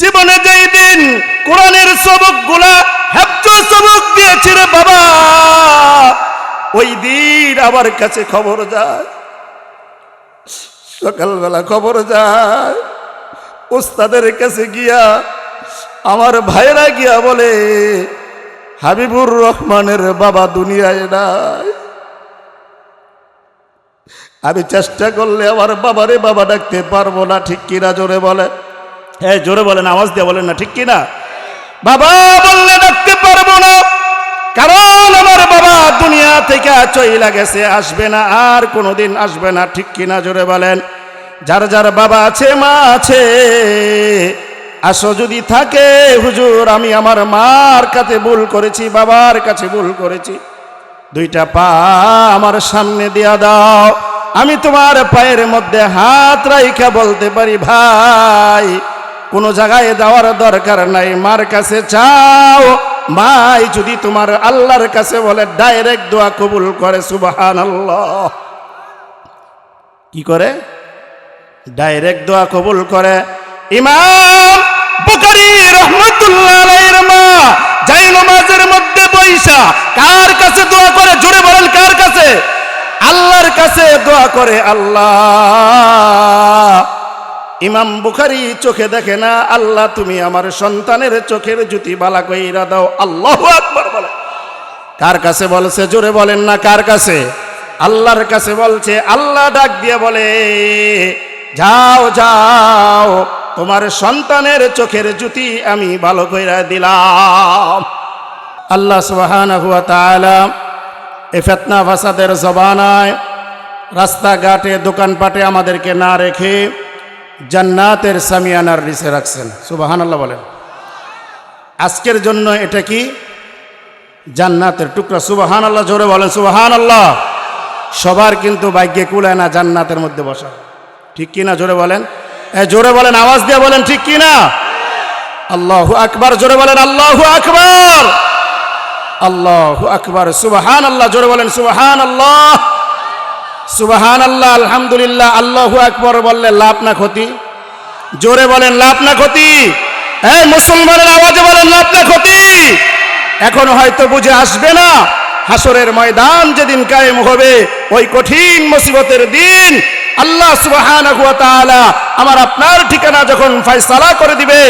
জীবনে যেই দিন কোরআনের সবকগুলা সবক দিয়েছে রে বাবা, ওই দিন আমার কাছে খবর যায়। সকালবেলা খবর যায়। ওস্তাদের কাছে গিয়া আমার ভাইরা গিয়া বলে, হাবিবুর রহমানের বাবা দুনিয়ায় নাই। আমি চেষ্টা করলে আমার বাবারে বাবা ডাকতে পারব না, ঠিক কিনা জোরে বলে। হ্যাঁ জোরে বলেন, আওয়াজ দিয়ে বলেন না, ঠিক কিনা? বাবা বললে ডাকতে পারব না, কারণ আমার বাবা দুনিয়া থেকে চইলা গেছে, আসবে না, আর কোনোদিন আসবে না, ঠিক কিনা, জোরে বলেন। যার যার বাবা আছে, মা আছে, আসো যদি থাকে, হুজুর, আমি আমার মার কাছে ভুল করেছি, বাবার কাছে ভুল করেছি। দুইটা পা আমার সামনে দিয়া দাও, আমি তোমার পায়ের মধ্যে হাত রাইখা বলতে পারি, ভাই। কোনো জায়গায় যাওয়ার দরকার নাই। মার কাছে চাও। মাই যদি তোমার আল্লাহর কাছে বলে, ডাইরেক্ট দোয়া কবুল করে সুবাহান আল্লাহ কি করে? ডাইরেক্ট দোয়া কবুল করে। ইমাম বুখারী রহমাতুল্লাহ আলাইহির মা, যাই নামাজের মধ্যে বৈশা কার কাছে দোয়া করে? জোরে বলেন, কার কাছে? আল্লাহর কাছে দোয়া করে আল্লাহ। ইমাম বুখারি চোখে দেখে না, আল্লাহ তুমি আমার সন্তানের চোখের জুতি বালা কইরা দাও, আল্লাহ আকবার বলে। কার কাছে বলছে? জোরে বলেন না, কার কাছে? আল্লাহর কাছে বলছে, আল্লাহ ডাক দিয়ে বলে, যাও যাও, তোমার সন্তানের চোখের জুতি আমি ভালো কইরা দিলাম। আল্লাহ তাআলা এ ফেতনা ফাসাদের জবানায় রাস্তাঘাটে, দোকানপাটে আমাদেরকে না রেখে জান্নাতের সামিয়ানার নিচে রাখছেন। সুবহানাল্লাহ বলেন। আজকের জন্য এটা কি? জান্নাতের টুকরা। সুবাহান আল্লাহ জোরে বলেন সুবাহান আল্লাহ সবার কিন্তু ভাগ্যে কুলায় না জান্নাতের মধ্যে বসা। ঠিক কিনা জোরে বলেন। এ, জোরে বলেন, আওয়াজ দিয়ে বলেন, ঠিক কিনা আল্লাহ আকবার, জোরে বলেন, আল্লাহ আকবার। আল্লাহ আকবার সুবাহান আল্লাহ জোরে বলেন সুবাহান আল্লাহ সুবাহান আল্লাহ আলহামদুলিল্লাহ, আল্লাহু আকবর বললে লাভ না ক্ষতি? জোরে বলেন, লাভ না ক্ষতি? এই মুসলমানের আওয়াজে বলেন, লাভ না ক্ষতি? এখন হয়তো বুঝে আসবে না, হাসরের ময়দান যেদিন কায়েম হবে, ওই কঠিন মুসিবতের দিন আল্লাহ তাআলা আমার আপনার ঠিকানা যখন ফয়সালা করে দিবে,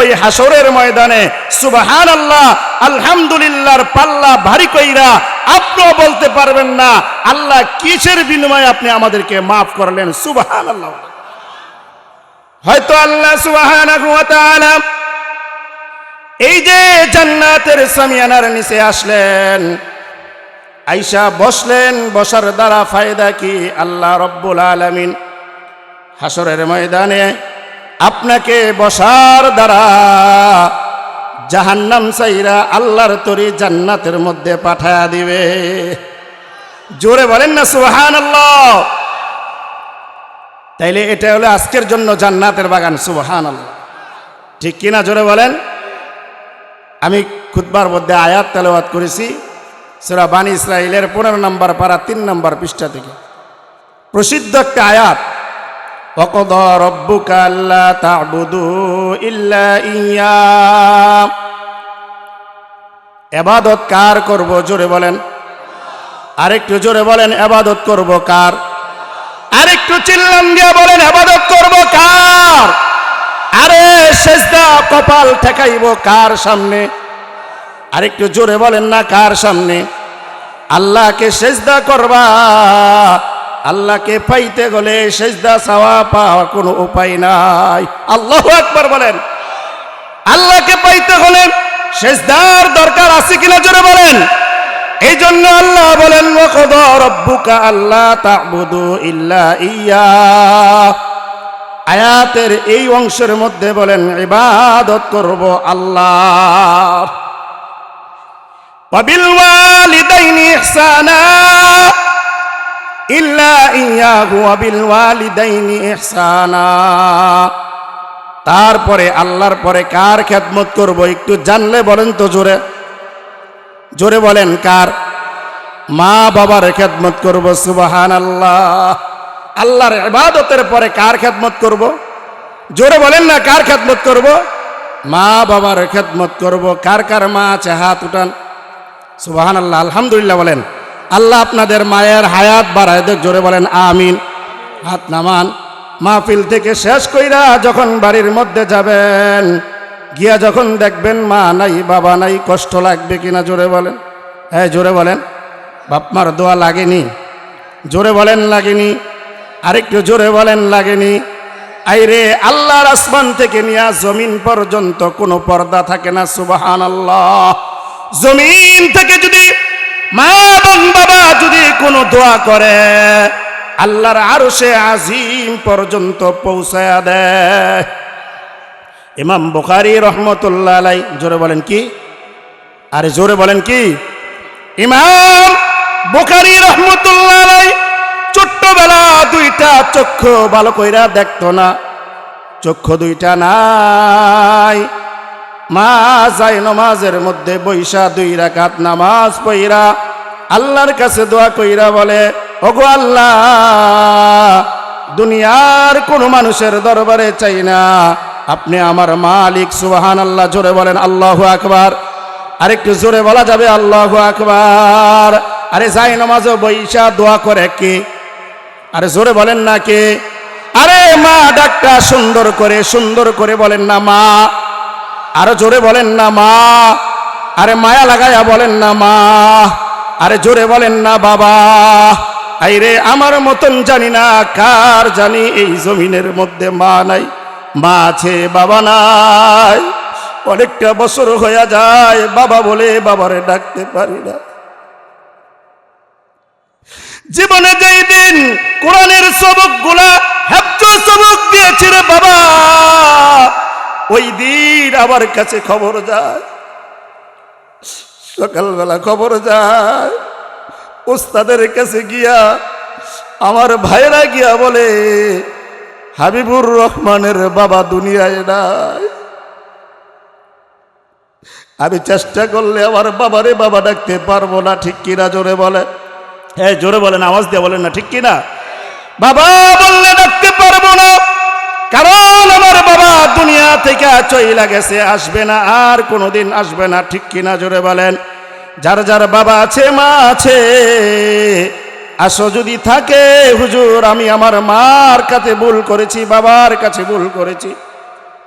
ওই হাসরের ময়দানে সুবাহান আল্লাহ আলহামদুলিল্লাহর পাল্লা ভারী কইরা আপনিও বলতে পারবেন না, আল্লাহ কিসের বিনিময়ে আপনি আমাদেরকে মাফ করলেন? হয়তো আল্লাহ সুবহানাহু ওয়া তাআলা এই যে জান্নাতের সামিয়ানার নিচে আসলেন, আইসা বসলেন, বসার দ্বারা ফায়দা কি? আল্লাহ রব্বুল আলামিন হাসরের ময়দানে আপনাকে বসার দ্বারা জাহান্নাম সাইরা আল্লাহর তরি জান্নাতের মধ্যে পাঠায়া দিবে। জোরে বলেন না সুহান আল্লাহ তাইলে এটা হলো আজকের জন্য জান্নাতের বাগান সুবহান আল্লাহ ঠিক কিনা জোরে বলেন? আমি খুতবার মধ্যে আয়াত তেলাওয়াত করেছি, সেরা বানী ইসরায়েলের পনেরো নম্বর পারা তিন নম্বর পৃষ্ঠা থেকে। প্রসিদ্ধ একটা আয়াত অকদ রব্বুকা আল্লাহ তা'বুদু ইল্লা ইয়া। এবাদত কার করব? জোরে বলেন। আরেকটু জোরে বলেন, এবাদত করব কার? আরেকটু চিল্লাম দিয়ে বলেন, এবাদত করব কার? আরে সেজদা কপাল ঠেকাইব কার সামনে? আরেকটু জোরে বলেন না কার সামনে? আল্লাহকে সেজদা করবা। আল্লাহকে পাইতে গেলে সেজদা চাওয়া পাওয়ার কোনো উপায় নাই। আল্লাহ একবার বলেন। আল্লাহকে পাইতে হলে সেজদার দরকার আছে কিনা জোরে বলেন। এই জন্য আল্লাহ বলেন আল্লাহ ইল্লা ইয়া। আয়াতের এই অংশের মধ্যে বলেন, ইবাদত করব আল্লাহ। ইল্লা তারপরে আল্লাহর পরে কার খেদমত করব একটু জানলে বলেন তো জোরে। জোরে বলেন কার? মা বাবার খেদমত করব সুবাহান আল্লাহ আল্লাহর ইবাদতের পরে কার খেদমত করব? জোরে বলেন না, কার খেদমত করব? মা বাবার খেদমত করব। কার কার মা আছে, হাত উঠান। সুবাহান আল্লাহ আলহামদুলিল্লাহ বলেন। আল্লাহ আপনাদের মায়ের হায়াত বাড়ায় দেখ জোরে বলেন, আমিন। হাত নামান। মাহফিল থেকে শেষ কইরা যখন বাড়ির মধ্যে যাবেন, গিয়া যখন দেখবেন মা নাই, বাবা নাই, কষ্ট লাগবে কিনা জোরে বলেন। হ্যাঁ জোরে বলেন বাপমার দোয়া লাগেনি। জোরে বলেন লাগেনি। আরেকটু জোরে বলেন লাগেনি। আইরে, আল্লাহর আসমান থেকে নিয়া জমিন পর্যন্ত কোনো পর্দা থাকে না সুবাহান আল্লাহ জমিন থেকে যদি মা এবং বাবা যদি কোনো দোয়া করে, আল্লাহর আরও সে আজিম পর্যন্ত পৌঁছায়া দেয়। ইমাম বুখারি রহমতুল্লাহ আলাই জোরে বলেন কি? আরে জোরে বলেন কি? ইমাম বুখারি রহমতুল্লাহ আলাই ছোট্টবেলা দুইটা চক্ষু ভালো কইরা দেখতো না। চক্ষু দুইটা নাই। মা যায় নমাজের মধ্যে বৈশা দুই রাকাত নামাজ পইরা আল্লাহর কাছে দোয়া কইরা বলে, ওগো আল্লাহ, দুনিয়ার কোন মানুষের দরবারে চাই না। আপনি আমার মালিক সুবাহান আল্লাহ জোরে বলেন, আল্লাহ আকবার। আরেকটু জোরে বলা যাবে, আল্লাহ আকবার। আরে যাই নমাজও বৈশা দোয়া করে কে? আরে জোরে বলেন না কে? আরে মা ডাক্তার সুন্দর করে সুন্দর করে বলেন না মা। আরও জোরে বলেন না মা। আরে মায়া লাগায়া বলেন না মা। আরে জোরে বলেন না বাবা। আইরে আমার মতন জানি না কার জানি এই জমিনের মধ্যে মা নাই, মা আছে, বাবা নাই। অনেকটা বছর হয়ে যায়, বাবা বলে বাবারে ডাকতে পারি না। জীবনে যেই দিন কোরআনের সবকগুলা হ্যাপ্ত সবক দিয়েছে রে বাবা। ওই দিন আমার কাছে খবর যায়। সকালবেলা খবর যায়। ওস্তাদের কাছে গিয়া আমার ভাইরা গিয়া বলে, হাবিবুর রহমানের বাবা দুনিয়ায় নাই। আমি চেষ্টা করলে আমার বাবারে বাবা ডাকতে পারব না, ঠিক কিনা জোরে বলে। হ্যাঁ জোরে বলেন আওয়াজ দিয়ে বলেন না, ঠিক কিনা? বাবা বললে ডাকতে পারব না। কারণ আমার বাবা দুনিয়া থেকে চইলা গেছে, আসবে না, আর কোনোদিন আসবে না। ঠিক কিনা জোরে বলেন? যার যার বাবা আছে, মা আছে। আসো যদি থাকে, হুজুর, আমি আমার মার কাছে ভুল করেছি, বাবার কাছে ভুল করেছি।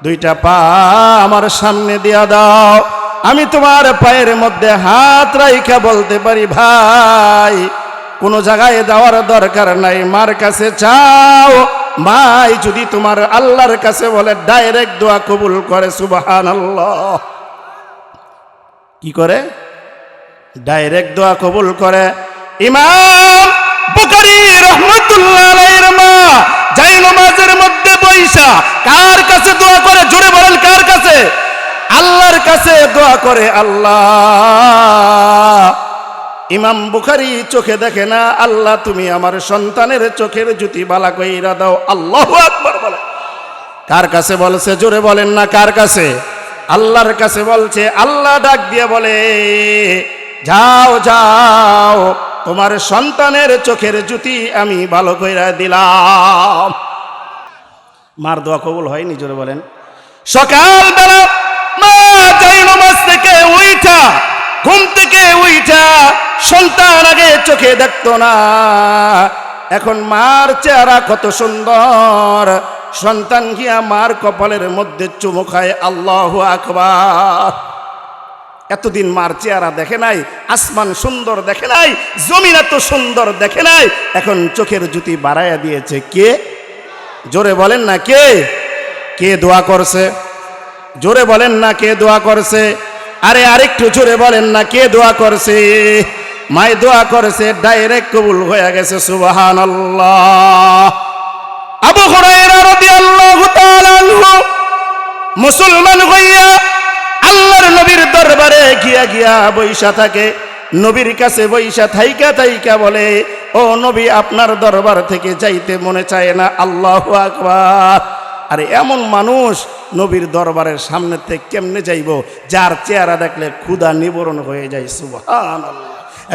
দুইটা পা আমার সামনে দিয়া দাও। আমি তোমার পায়ের মধ্যে হাত রাইখা বলতে পারি, ভাই। কোনো জায়গায় যাওয়ার দরকার নাই, মার কাছে চাও। মাই যদি তোমার আল্লাহর কাছে বলে, ডাইরেক্ট দোয়া কবুল করে সুবাহান আল্লাহ কি করে? ডাইরেক্ট দোয়া কবুল করে। ইমাম বুখারী রহমাতুল্লাহ আলাইহির মা, যাই নামাজের মধ্যে বৈশা কার কাছে দোয়া করে? জোরে বলেন, কার কাছে? আল্লাহর কাছে দোয়া করে আল্লাহ। ইমাম বুখারি চোখে দেখে না, আল্লাহ তুমি আমার সন্তানের চোখের জুতি বালা কইরা দাও, আল্লাহ আকবার বলে। কার কাছে বলছে? জোরে বলেন না, কার কাছে? আল্লাহর কাছে বলছে, আল্লাহ ডাক দিয়ে বলে, যাও যাও, তোমার সন্তানের চোখের জুতি আমি ভালো কইরা দিলাম। মার দোয়া কবুল হয়নি, জোরে বলেন। সকালবেলা মা যাই নমাজ থেকে উইঠা, ঘুম থেকে উইঠা সন্তান আগে চোখে দেখতো না। এখন মার চেহারা কত সুন্দর। সন্তান গিয়া মার কপালের মধ্যে চুমু খায়, আল্লাহ আকবার। এতদিন মার চেহারা দেখে নাই, আসমান সুন্দর দেখে নাই, জমিন এত সুন্দর দেখে নাই। এখন চোখের জুতি বাড়াইয়া দিয়েছে কে? জোরে বলেন না কে? কে দোয়া করছে? জোরে বলেন না কে দোয়া করছে? আরে আরেকটু জোরে বলেন না কে দোয়া করছে? মাই দোয়া করেছে ডাইরেক্ট কবুল হয়ে গেছে সুবাহান আবু মুসলমান হইয়া আল্লাহর নবীর দরবারে গিয়া গিয়া বৈশা থাকে, নবীর কাছে বৈশা থাইকা থাইকা বলে, ও নবী, আপনার দরবার থেকে যাইতে মনে চায় না, আল্লাহ আকবার। আরে এমন মানুষ নবীর দরবারের সামনে থেকে কেমনে যাইব? যার চেহারা দেখলে ক্ষুধা নিবরণ হয়ে যায় সুবহান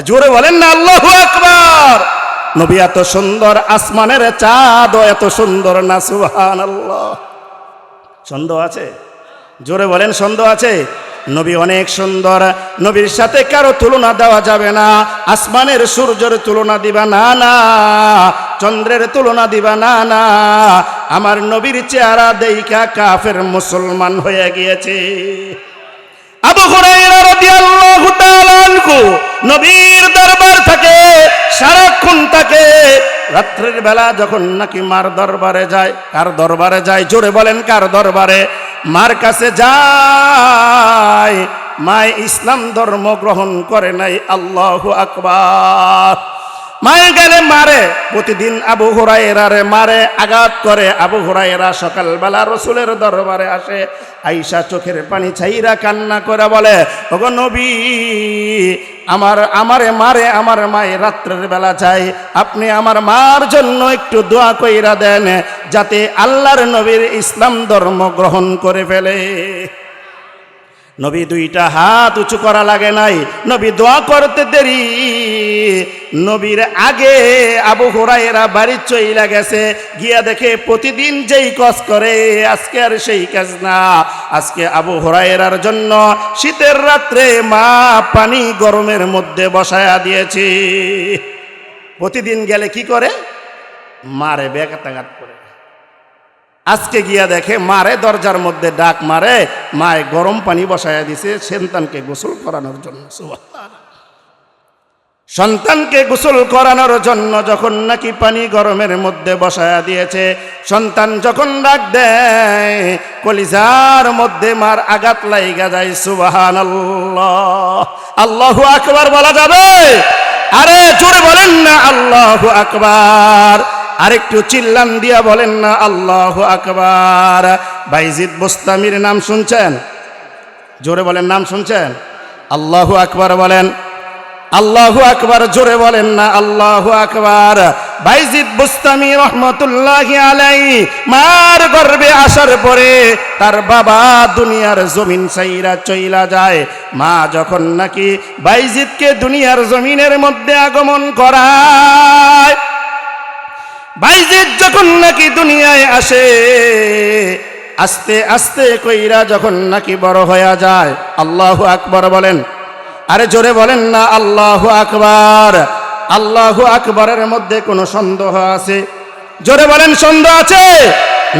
জোরে বলেন না, আল্লাহ আকবার। নবী এত সুন্দর, আসমানের চাঁদ এত সুন্দর না সুবহান আল্লাহ সন্দেহ আছে? জোরে বলেন সন্দেহ আছে? নবী অনেক সুন্দর, নবীর সাথে কারও তুলনা দেওয়া যাবে না, আসমানের সূর্যের তুলনা দিবা না না, চন্দ্রের তুলনা দিবা না না, আমার নবীর চেহারা দেইকা কাফের মুসলমান হয়ে গিয়েছে। আবু হুরায়রা রাদিয়াল্লাহু নবীর দরবার থাকে সারাক্ষণ থাকে রাত্রের বেলা যখন নাকি মার দরবারে যায়, কার দরবারে যায়, জোরে বলেন কার দরবারে, মার কাছে যায়, মায় ইসলাম ধর্ম গ্রহণ করে নাই, আল্লাহ আকবার। মায়ের গেলে মারে, প্রতিদিন আবু হুরাইরারে মারে, আঘাত করে। আবু হুরাইরা সকালবেলা রসুলের দরবারে আসে আইসা চোখের পানি ছাইরা কান্না করে বলে, ওগো নবী, আমার, আমারে মারে, আমার মায়ে রাত্রের বেলা চাই আপনি আমার মার জন্য একটু দোয়া কইরা দেন, যাতে আল্লাহর নবীর ইসলাম ধর্ম গ্রহণ করে ফেলে। নবী দুইটা হাত উঁচু করা লাগে নাই। নবী দোয়া করতে দেরি। নবীর আগে আবু হুরাইরা বাড়ির চইলা গেছে। গিয়া দেখে প্রতিদিন যেই কাজ করে, আজকে আর সেই কাজ না। আজকে আবু হুরাইরার জন্য শীতের রাত্রে মা পানি গরমের মধ্যে বসায়া দিয়েছি। প্রতিদিন গেলে কি করে? মারে বেগাতাঘাত করে। আজকে গিয়া দেখে মারে, দরজার মধ্যে ডাক মারে, মায় গরম পানি বসায়া দিছে, সন্তানকে গোসল করানোর জন্য সন্তানকে গোসল করানোর জন্য যখন নাকি পানি গরমের মধ্যে বসায়া দিয়েছে, সন্তান যখন ডাক দেয়, কলিজার মধ্যে মার আঘাত লাইগা যায় সুবাহান আল্লাহু আকবার বলা যাবে? আরে জোরে বলেন না, আল্লাহু আকবার। আরেকটু চিল্লান দিয়া বলেন না, আল্লাহু আকবার। বাইজিদ বোস্তামির নাম শুনছেন? জোরে বলেন, নাম শুনছেন? আল্লাহু আকবার বলেন। আল্লাহু আকবার, জোরে বলেন না, আল্লাহু আকবার। বাইজিদ বুস্তামি রহমতুল্লাহ আলাই, মার গর্বে আসার পরে তার বাবা দুনিয়ার জমিন সাইরা চইলা যায়। মা যখন নাকি বাইজিদকে দুনিয়ার জমিনের মধ্যে আগমন করায় বাইজিদ যখন নাকি দুনিয়ায় আসে, আস্তে আস্তে কইরা যখন নাকি বড় হয়ে যায়, আল্লাহু আকবর বলেন। আরে জোরে বলেন না, আল্লাহু আকবার। আল্লাহু আকবরের মধ্যে কোনো সন্দেহ আছে? জোরে বলেন, সন্দেহ আছে?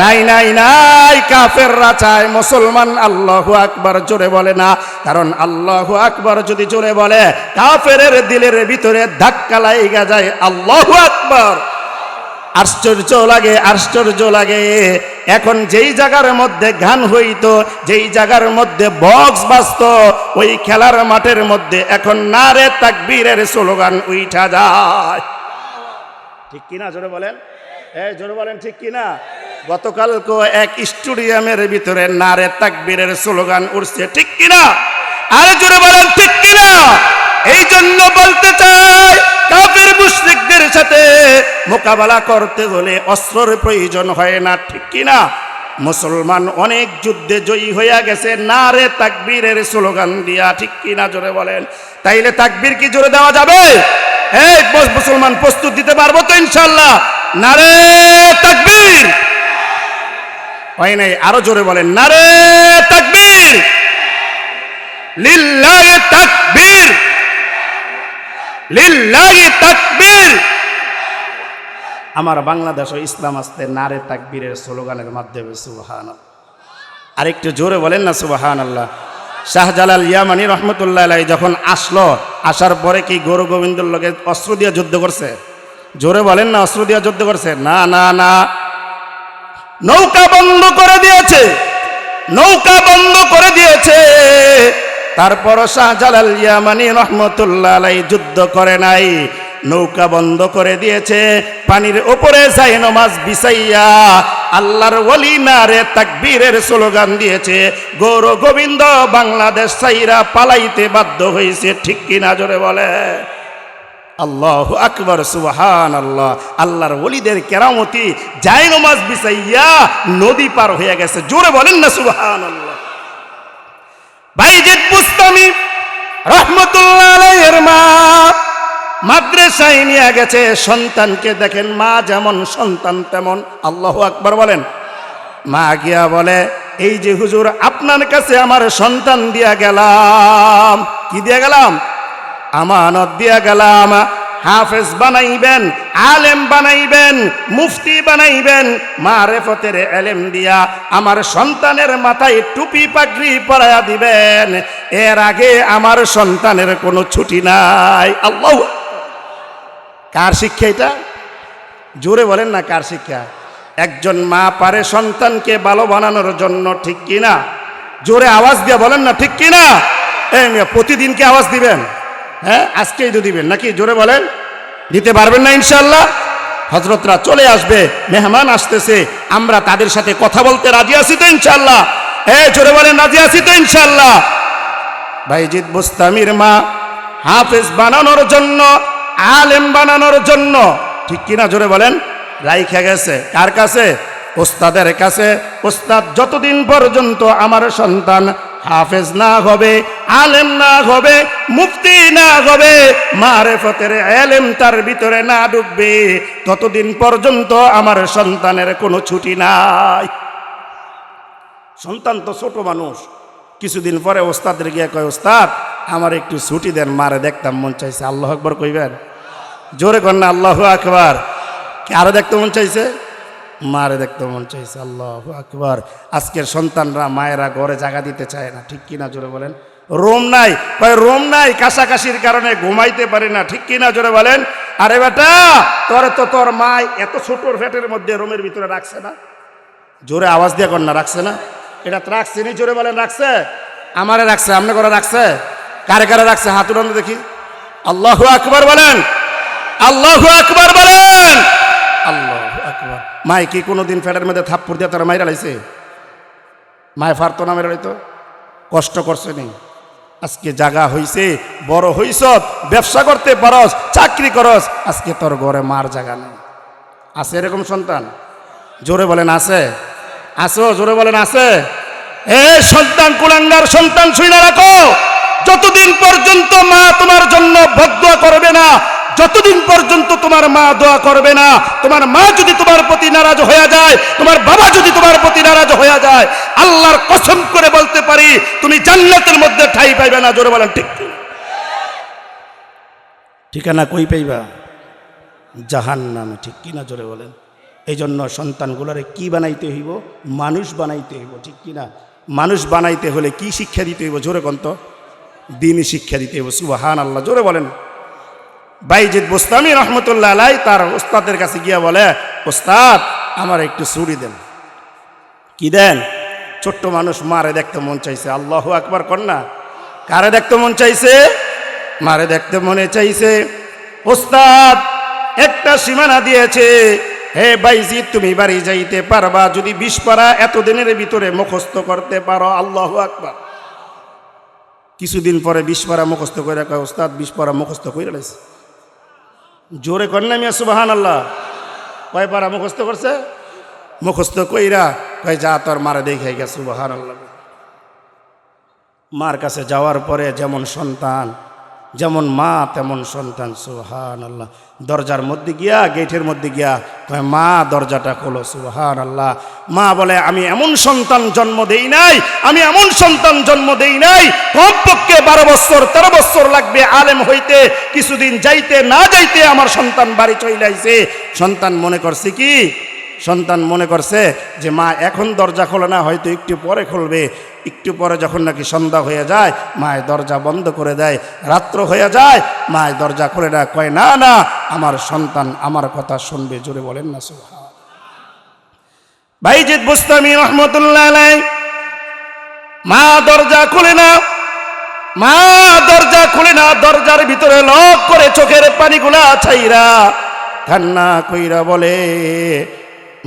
নাই নাই নাই, কাফেররা চায় মুসলমান, আল্লাহু আকবার জোরে বলে না। কারণ আল্লাহু আকবার যদি জোরে বলে কাফের দিলের ভিতরে ধাক্কা লাইগা যায়, আল্লাহু আকবার। আশ্চর্য লাগে আশ্চর্য লাগে। এখন যেই জায়গার মধ্যে গান হইতো, যেই জায়গার মধ্যে বক্স বাজত, ওই খেলার মাঠের মধ্যে এখন না রে তাকবীরের স্লোগান উইঠা যায়। ঠিক কিনা জোরে বলেন? এই জোরে বলেন, ঠিক কিনা গতকালকে এক স্টুডিয়ামের ভিতরে নারে তাকবীরের স্লোগান উঠছে, ঠিক কিনা আরে জোরে বলেন, ঠিক কিনা এই জন্য বলতে চাই, কাফের মুশরিকদের সাথে মোকাবেলা করতে হলে অস্ত্রের প্রয়োজন হয় না, ঠিক কিনা? মুসলমান অনেক যুদ্ধে জয়ী হইয়া গেছে না রে তাকবীরের স্লোগান দিয়া, ঠিক কিনা জোরে বলেন? তাইলে তাকবীর কি জোরে দেওয়া যাবে? বস- মুসলমান প্রস্তুত দিতে পারব তো ইনশাল্লাহ না রে তাকবীর! হয় নাই? আরও জোরে বলেন না রে তাকবীর! লিল্লাহি তাকবীর! আমার বাংলাদেশ ও ইসলাম আসতে নারে তাকবীরের স্লোগানের মাধ্যমে সুবহান আরেকটু জোরে বলেন না সুবহান আল্লাহ শাহজালাল ইয়ামানি রহমতুল্লাহ আলাই যখন আসলো, আসার পরে কি গৌর গোবিন্দর লোকে অস্ত্র দিয়ে যুদ্ধ করছে? জোরে বলেন না, অস্ত্র দিয়ে যুদ্ধ করছে? না না না। নৌকা বন্ধ করে দিয়েছে। নৌকা বন্ধ করে দিয়েছে। তারপর শাহজালাল ইয়ামানি রহমতুল্লাহ আলাই যুদ্ধ করে নাই, নৌকা বন্ধ করে দিয়েছে, পানির উপরে যাই নমাজ বিছাইয়া আল্লাহর ওলি না রে তাকবীরের স্লোগান দিয়েছে, গৌর গোবিন্দ বাংলাদেশ সাইরা পালাইতে বাধ্য হয়েছে ঠিক কিনা জোরে বলে? আল্লাহ আকবর সুবহান আল্লাহ আল্লাহর ওলিদের কেরামতি জায় নমাজ বিছাইয়া নদী পার হয়ে গেছে, জোরে বলেন না সুবহান আল্লাহ বুস্তামি রহমতুল্লাহ মা মাদ্রাসায় নিয়ে গেছে, সন্তানকে দেখেন মা যেমন সন্তান তেমন। আল্লাহ আকবার বলেন। মা গিয়া বলে, এই যে হুজুর, আপনার কাছে আমার সন্তান দিয়া গেলাম। কি দিয়া গেলাম? আমানত দিয়া গেলাম। হাফেজ বানাইবেন আলেম বানাইবেন মুফতি বানাইবেন মা মারেফতের এলেম দিয়া আমার সন্তানের মাথায় টুপি পাগড়ি পরায়া দিবেন। এর আগে আমার সন্তানের কোনো ছুটি নাই। আল্লাহ কার শিক্ষা এটা? জোরে বলেন না কার শিক্ষা। একজন মা পারে সন্তানকে ভালো বানানোর জন্য ঠিক কিনা? জোরে আওয়াজ দিয়ে বলেন না ঠিক কিনা? এই মিয়া, প্রতিদিন আওয়াজ দিবেন? হ্যাঁ আজকেই তো দিবেন। নাকি জোরে বলেন? দিতে পারবেন না ইনশাল্লাহ হজরতরা চলে আসবে, মেহমান আসতেছে, আমরা তাদের সাথে কথা বলতে রাজি আছি তো ইনশাল্লাহ হ্যাঁ জোরে বলেন, রাজি আছি তো ইনশাল্লাহ ভাইজিৎ বুস্তামির মা, হাফেজ বানানোর জন্য, আলেম বানানোর জন্য। ঠিক কিনা জোরে বলেন? রাইখা গেছে। কার কাছে? ওস্তাদের কাছে। ওস্তাদ, যতদিন পর্যন্ত আমার সন্তান হাফেজ না হবে, আলেম না হবে, মুফতি না হবে, মারেফতের এলেম তার ভিতরে না ডুববে। ততদিন পর্যন্ত আমার সন্তানের কোনো ছুটি নাই। সন্তান তো ছোট মানুষ। কিছুদিন পরে ওস্তাদের গিয়ে কয়, ওস্তাদ, আমার একটু ছুটি দেন, মারে দেখতাম, মন চাইছে আল্লাহ আকবর কইবেন। জোরে না, আল্লাহ আকবার। কি আরও দেখতে মন চাইছে? মারে দেখতে মন চাইছে, আল্লাহ আকবার। আজকের সন্তানরা মায়েরা ঘরে জায়গা দিতে চায় না, ঠিক কিনা জোরে বলেন? রোম নাই রোম নাই, কাশাকাশির কারণে ঘুমাইতে পারি না, ঠিক কিনা জোরে বলেন? আরে বেটা, তোরে তো তোর মাই এত ছোটর ফ্যাটের মধ্যে রোমের ভিতরে রাখছে না। জোরে আওয়াজ দিয়ে কর না, রাখছে না? এটা তো রাখছে নি, জোরে বলেন, রাখছে? আমারে রাখছে আপনি করে রাখছে? কারে কারে রাখছে? হাত উড়ানো দেখি। আল্লাহু আকবার বলেন। আল্লাহ আকবার বলেন। মাই, কি কোনোদিন ফ্যাটের মধ্যে থাপ্পড় দিয়ে তারা মাইরা লাইছে? মায় ফারতো না মেরে লাইতো? কষ্ট করছে নি। আজকে জাগা হইছে, বড় হইস ব্যবসা করতে পারস, চাকরি করস, আজকে তোর ঘরে মার জাগা নেই। আছে এরকম সন্তান? জোরে বলেন, আছে। আসো, জোরে বলেন, আছে। এ সন্তান, কুলাঙ্গার সন্তান শুনে রাখো। যতদিন পর্যন্ত মা তোমার জন্য ভদ্র করবে না যতদিন পর্যন্ত তোমার মা দোয়া করবে না, তোমার মা যদি তোমার প্রতি নারাজ হয়ে যায়, তোমার বাবা যদি তোমার প্রতি নারাজ হয়ে যায়, আল্লাহর কসম করে বলতে পারি, তুমি জান্নাতের মধ্যে ঠাই পাইবে না, জোরে বলেন ঠিক? ঠিকানা কই পাইবা? জাহান নামে ঠিক কিনা জোরে বলেন? এই জন্য সন্তানগুলোরে কি বানাইতে হইব? মানুষ বানাইতে হইব, ঠিক কিনা? মানুষ বানাইতে হলে কি শিক্ষা দিতে হইব? জোরে কন্ত দিনই শিক্ষা দিতে হইব সুবাহান আল্লাহ জোরে বলেন। বাইজিদ বুস্তামি রহমতুল্লাহ আলাই তার ওস্তাদের কাছে গিয়া বলে, ওস্তাদ, আমার একটু ছুরি দেন। কি দেন? ছোট্ট মানুষ, মারে দেখতে মন চাইছে। আল্লাহ আকবার, কর না। কারে দেখতে মন চাইছে? মারে দেখতে মনে চাইছে। ওস্তাদ, একটা সীমানা দিয়েছে। হে বাইজি তুমি বাড়ি যাইতে পারবা যদি বিশ পারা এতদিনের ভিতরে মুখস্থ করতে পারো। আল্লাহ আকবার। কিছুদিন পরে বিশ পারা মুখস্থ করে ওস্তাদ বিশ পারা মুখস্থ করে রয়েছে জোরে করেন না মিয়া সুবাহান আল্লাহ কয় পারা মুখস্থ করছে? মুখস্থ কইরা কয়, যা তোর মারে দেখে গেছে সুবাহান আল্লাহ মার কাছে যাওয়ার পরে যেমন সন্তান যেমন মা, তেমন সন্তান সুহান আল্লাহ দরজার মধ্যে গিয়া, গেটের মধ্যে গিয়া কয়, মা, দরজাটা খোলো সুহান আল্লাহ মা বলে, আমি এমন সন্তান জন্ম দেই নাই, আমি এমন সন্তান জন্ম দেই নাই। কমপক্ষে বারো বছর, তেরো বছর লাগবে আলেম হইতে, কিছুদিন যাইতে, না যাইতে আমার সন্তান বাড়ি চলে আইছে। সন্তান মনে করছে কি? সন্তান মনে করছে যে, মা, এখন দরজা খোলে না, হয়তো একটু পরে খুলবে। একটু পরে যখন নাকি সন্ধ্যা হয়ে যায় মায় দরজা বন্ধ করে দেয়, রাত্র হয়ে যায় মায় দরজা খুলে না কয়, না না, আমার সন্তান আমার কথা শুনবে। জোরে বলেন না সুহা ভাইজিৎ বুস্তামি রহমতুল্লাহ মা দরজা খুলে না, মা দরজা খুলে না, দরজার ভিতরে লক করে চোখের পানিগুলা ছাইরা কান্না কইরা বলে,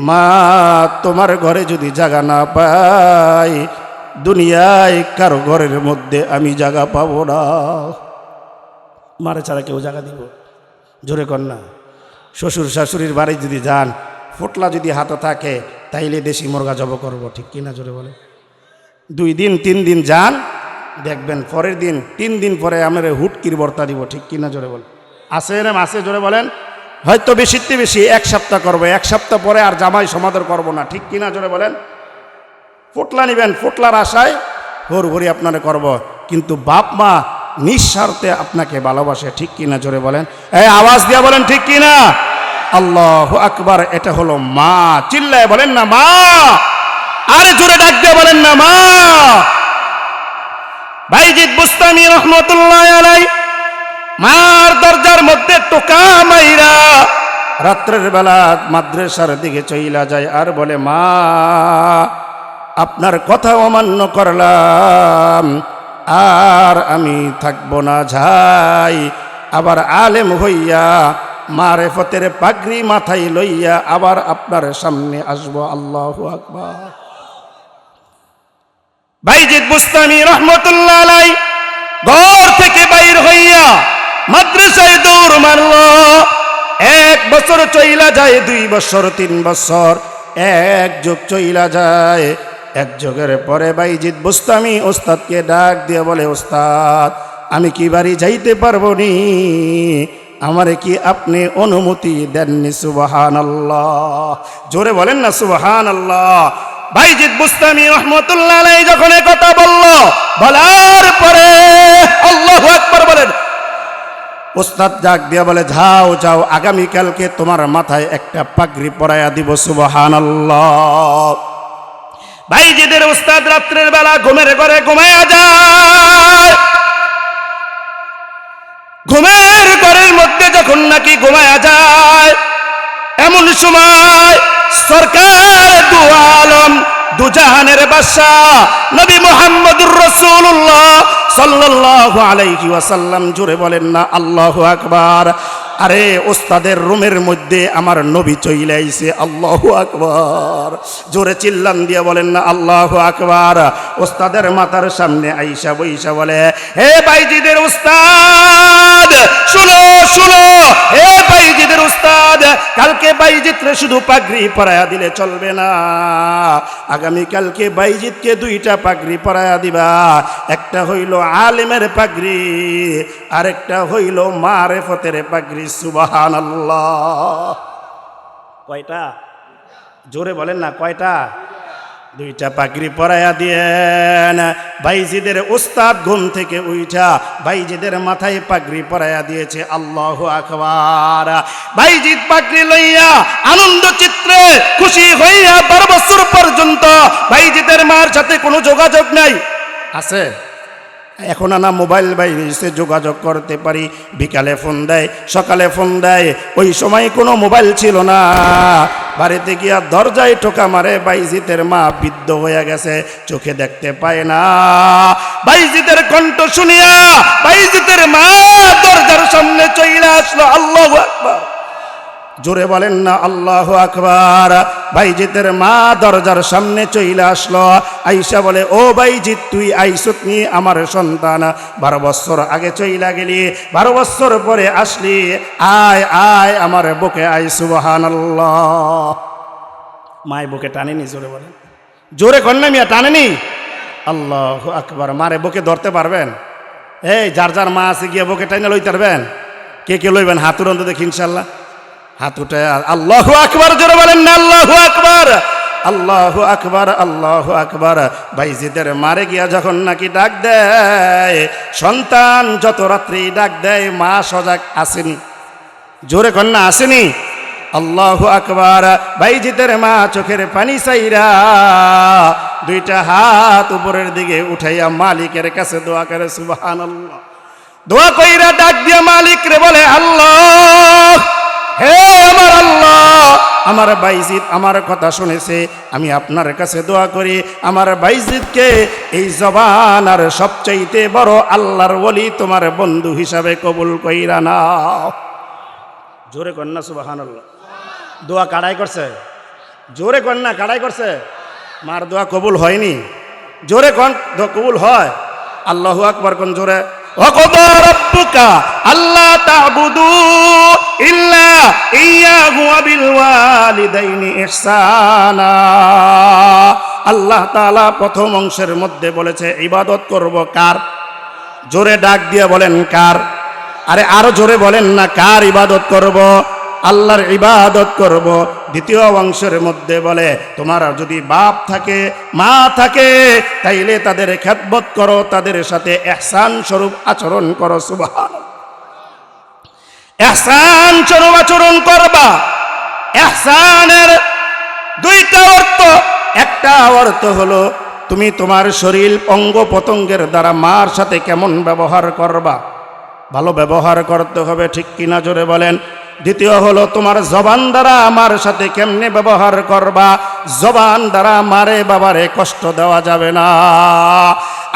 মা, তোমার ঘরে যদি জায়গা না পাই দুনিয়ায় কারও ঘরের মধ্যে আমি জায়গা পাবো না। মারে ছাড়া কেউ জায়গা দিব? জোরে না। শ্বশুর শাশুড়ির বাড়ি যদি যান, ফোটলা যদি হাতে থাকে, তাইলে দেশি মুরগা জব করব, ঠিক কিনা জোরে বলে? দুই দিন, তিন দিন যান, দেখবেন পরের দিন, তিন দিন পরে আমরা হুটকির বর্তা দিব, ঠিক কিনা জোরে বল? আছে এরম আছে জোরে বলেন? হয়তো বেশিতে বেশি, এক সপ্তাহ করব, এক সপ্তাহ পরে আর জামাই সমাদর করব না, ঠিক কিনা জোরে বলেন? ফোটলা নিবেন, ফোটলার আশায় ভোর ভরি আপনারা করব। কিন্তু বাপ মা নিঃস্বার্থে আপনাকে ভালোবাসে, ঠিক কিনা জোরে বলেন? এই আওয়াজ দিয়া বলেন, ঠিক কিনা? আল্লাহ আকবার, এটা হলো মা। চিল্লায় বলেন না, মা। আরে জোরে ডাক দিয়ে বলেন না, মা। ভাইজিৎ বুস্তামি রহমতুল্লাহ আলাই মার দরজার মধ্যে টোকা মাইরা রাত্রের বেলা মাদ্রাসার দিকে চইলা যায় আর বলে, মা আপনার কথা অমান্য করলাম। আর আমি থাকব না যাই আবার আলেম হইয়া মারে মারেফতের পাগড়ি মাথায় লইয়া আবার আপনার সামনে আসব। আল্লাহ আকবার। বাইজিদ বুস্তামি রহমতুল্লাহ ঘর থেকে বাইর হইয়া মাদ্রাসায় দৌড় মারল। এক বছর চইলা যায়, দুই বছর, তিন বছর এক যুগ চইলা যায়। এক যুগের পরে বাইজিদ বুস্তামি ওস্তাদকে ডাক দিয়ে বলে, ওস্তাদ, আমি কি বাড়ি যাইতে পারব নি? আমারে কি আপনি অনুমতি দেননি? সুবাহান আল্লাহ জোরে বলেন না সুবাহান আল্লাহ ভাইজিৎ বুস্তামি রহমতুল্লাহ যখন কথা বলল, বলার পরে আল্লাহ আকবার বলেন, ওস্তাদ ডাক দিয়া বলে, যাও যাও, আগামীকালকে তোমার মাথায় একটা পাগড়ি পরাইয়া দিব সুবহান আল্লাহ ভাইজিদের উস্তাদ রাত্রের বেলা ঘুমের ঘরে ঘুমায়া যায়, ঘুমের ঘরের মধ্যে যখন নাকি ঘুমায়া যায়, এমন সময় সরকার দু আলম দুজাহানের বাদশাহ নবী মোহাম্মদুর রসুল্লাহ সাল্লাল্লাহু আলাইহি ওয়াসাল্লাম জুড়ে বলেন না, আল্লাহ আকবার। আরে, ওস্তাদের রুমের মধ্যে আমার নবী চইলে আইছে, আল্লাহ আকবর। জোরে চিল্লান দিয়ে বলেন না, আল্লাহ আকবার। ওস্তাদের মাথার সামনে আইসা বইসা বলে, হে বাইজিদের উস্তাদ শুনো শুনো, হে বাইজিদের উস্তাদ কালকে বাইজিত্রে শুধু পাগড়ি পরায়া দিলে চলবে না। আগামী কালকে বাইজিতকে দুইটা পাগড়ি পরায়া দিবা, একটা হইল আলেমের পাগড়ি, আরেকটা হইল মারেফতের পাগড়ি। সুবাহান কয়টা? জোরে বলেন না, কয়টা? দুইটা পাগড়ি পরাইয়া দিয়েন। বাইজিদের উস্তাদ ঘুম থেকে উইঠা বাইজিদের মাথায় পাগড়ি পরাইয়া দিয়েছে, আল্লাহ আকবার। ভাইজিদ পাগড়ি লইয়া আনন্দ চিত্রে খুশি হইয়া বারো বছর পর্যন্ত ভাইজিদের মার সাথে কোনো যোগাযোগ নাই। আছে? এখন আনা মোবাইল বাইরে যোগাযোগ করতে পারি। বিকালে ফোন দেয়, সকালে ফোন দেয়, ওই সময় কোনো মোবাইল ছিল না। বাড়িতে গিয়া দরজায় টোকা মারে, বাইজিতের মা বৃদ্ধ হয়ে গেছে, চোখে দেখতে পায় না। বাইজিতের কণ্ঠ শুনিয়া বাইজিতের মা দরজার সামনে চইলে আসলো, আল্লাহ আকবার। জোরে বলেন না, আল্লাহ আকবার। ভাইজিতের মা দরজার সামনে চইলে আসলো। আইসা বলে, ও ভাইজিৎ তুই আইসুত নি আমার সন্তান। বারো বছর আগে চইলা গেলি, বারো বছর পরে আসলি। আয় আয়, আমার বুকে আই সুবহান মায় বুকে টানেনি, জোরে বলেন। জোরে কন্যা মিয়া, টানেনি? আল্লাহ আকবার, মারে বুকে ধরতে পারবেন? এই, যার যার মা আছে গিয়ে বুকে টাইনে লইতে পারবেন? কে কে লইবেন? হাতুর অন্ত দেখি, ইনশাল্লাহ। হাত উঠে আল্লাহ আকবার। জোরে বলেন, আল্লাহ আকবার। আল্লাহ আকবার আল্লাহ আকবার। বাইজিদের মারে গিয়া যখন নাকি ডাক দেয়, সন্তান যত রাত্রি ডাক দেয়, মা সজাগ আসেনি। জোরে কন্যা আসেনি? আল্লাহ আকবার। বাইজিদের মা চোখের পানি চাইরা দুইটা হাত উপরের দিকে উঠাইয়া মালিকের কাছে দোয়া করে আল্লাহ দোয়া কইরা ডাক দিয়া মালিক রে বলে, আল্লাহ হে আমার আল্লাহ, আমার বাইজিৎ আমার কথা শুনেছে, আমি আপনার কাছে দোয়া করি। আমার বাইজিৎকে এই জবান আর সবচাইতে বড় আল্লাহর বলি তোমার বন্ধু হিসাবে কবুল কইরা না জোরে কন্যা সুবাহান দোয়া কাড়াই করছে? জোরে কন্যা কাড়াই করছে? মার দোয়া কবুল হয়নি। জোরে কন কবুল হয়। আল্লাহু আকবার কোন জোরে? وقضى ربك ألا تعبدوا إلا إياه وبالوالدين إحسانا আল্লাহ তাআলা প্রথম অংশের মধ্যে বলেছে ইবাদত করব কার জোরে ডাক দিয়ে বলেন কার আরে আরো জোরে বলেন না কার ইবাদত করব আল্লাহর ইবাদত করব। দ্বিতীয় অংশের মধ্যে বলে, তোমার যদি বাপ থাকে, মা থাকে, তাইলে তাদের খ্যাতবত করো, তাদের সাথে এহসান স্বরূপ আচরণ করো সুবহান এহসান স্বরূপ আচরণ করবা। এহসানের দুইটা অর্থ। একটা অর্থ হলো, তুমি তোমার শরীর অঙ্গ পতঙ্গের দ্বারা মার সাথে কেমন ব্যবহার করবা? ভালো ব্যবহার করতে হবে, ঠিক কিনা জোরে বলেন। দ্বিতীয় হলো, তোমার জবান দ্বারা আমার সাথে কেমনে ব্যবহার করবা? জবান দ্বারা মারে বাবারে কষ্ট দেওয়া যাবে না।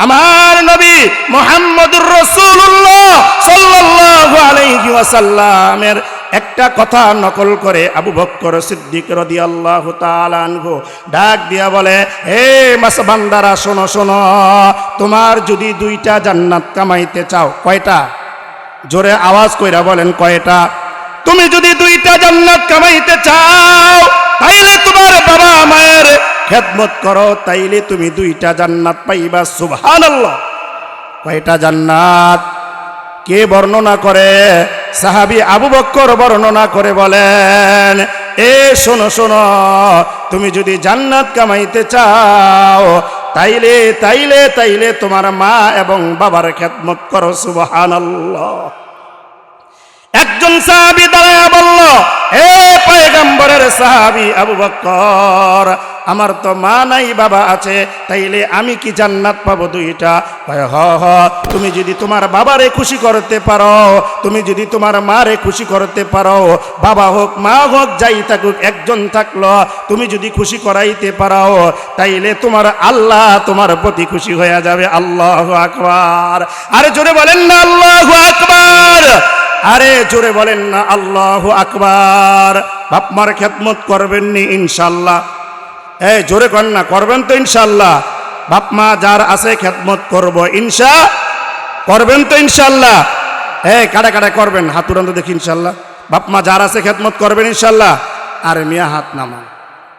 আমার নবী মোহাম্মদুর রসুল্লাহ সাল্লাল্লাহু আলাইহি ওয়াসাল্লামের একটা কথা নকল করে আবু বক্কর সিদ্দিক রাদিয়াল্লাহু তাআলা আনহু ডাক দিয়া বলে, হে মাসবান্দারা শোনো শোনো, তোমার যদি দুইটা জান্নাত কামাইতে চাও, কয়টা? জোরে আওয়াজ কইরা বলেন, কয়টা? তুমি যদি দুইটা জান্নাত কামাইতে চাও, তাইলে তোমার বাবা মায়ের খেদমত করো, তাইলে তুমি দুইটা জান্নাত পাইবা, সুবহানাল্লাহ। কয়টা জান্নাত? কে বর্ণনা করে? সাহাবি আবু বক্কর বর্ণনা করে বলেন, এ, শোনো শোনো, তুমি যদি জান্নাত কামাইতে চাও, তাইলে তাইলে তাইলে তোমার মা এবং বাবার খেদমত করো, সুবহানাল্লাহ। একজন সাহাবি দাঁড়ায় বলল হে পয়গম্বরের সাহাবি আবু বক্কর, আমার তো মা নাই, বাবা আছে, তাইলে আমি কি জান্নাত পাবো দুইটা? হ হ, তুমি যদি তোমার বাবারে খুশি করতে পারো, তুমি যদি তোমার মারে খুশি করতে পারো, বাবা হোক, মা হোক, যাই থাকুক, একজন থাকল, তুমি যদি খুশি করাইতে পারো, তাইলে তোমার আল্লাহ তোমার প্রতি খুশি হয়ে যাবে, আল্লাহ আকবার। আরে জোরে বলেন না, আল্লাহ আকবার। আরে জোরে বলেন না, আল্লাহ আকবার। বাপমার খেদমত করবেন নি ইনশাল্লাহ। এই, জোরে করেন না, করবেন তো ইনশাল্লাহ। বাপমা যার আছে খেদমত করব, ইনশা, করবেন তো ইনশাল্লাহ। এই কাটা কাটা করবেন, হাত উড়ান দেখি ইনশাল্লাহ। বাপমা যার আছে খেদমত করবেন, ইনশাল্লাহ। আর মিয়া, হাত নামান।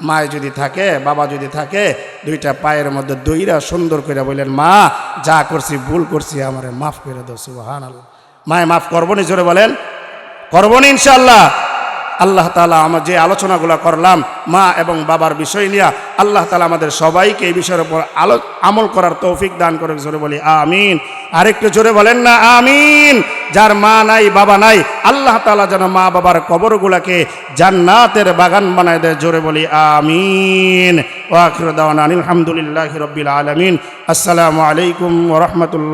মায় যদি থাকে, বাবা যদি থাকে, দুইটা পায়ের মধ্যে দইরা সুন্দর করে বললেন, মা, যা করছি, ভুল করছি, আমারে মাফ করে দাও সুবাহান আল্লাহ মায় মাফ করব নি, জোরে বলেন। করব নি ইনশাল্লাহ আল্লাহ তালা আমার যে আলোচনাগুলো করলাম, মা এবং বাবার বিষয় নিয়ে আল্লাহ তালা আমাদের সবাইকে এই বিষয়ের উপর আলো আমল করার তৌফিক দান করে জোরে বলি, আমিন। আরেকটু জোরে বলেন না, আমিন। যার মা নাই, বাবা নাই, আল্লাহ তালা যেন মা বাবার কবরগুলাকে জান্নাতের বাগান বানায় দেয়, জোরে বলি, আমিন। আলহামদুলিল্লাহ রবিল আলমিন। আসসালামু আলাইকুম ওরহমতুল্লাহ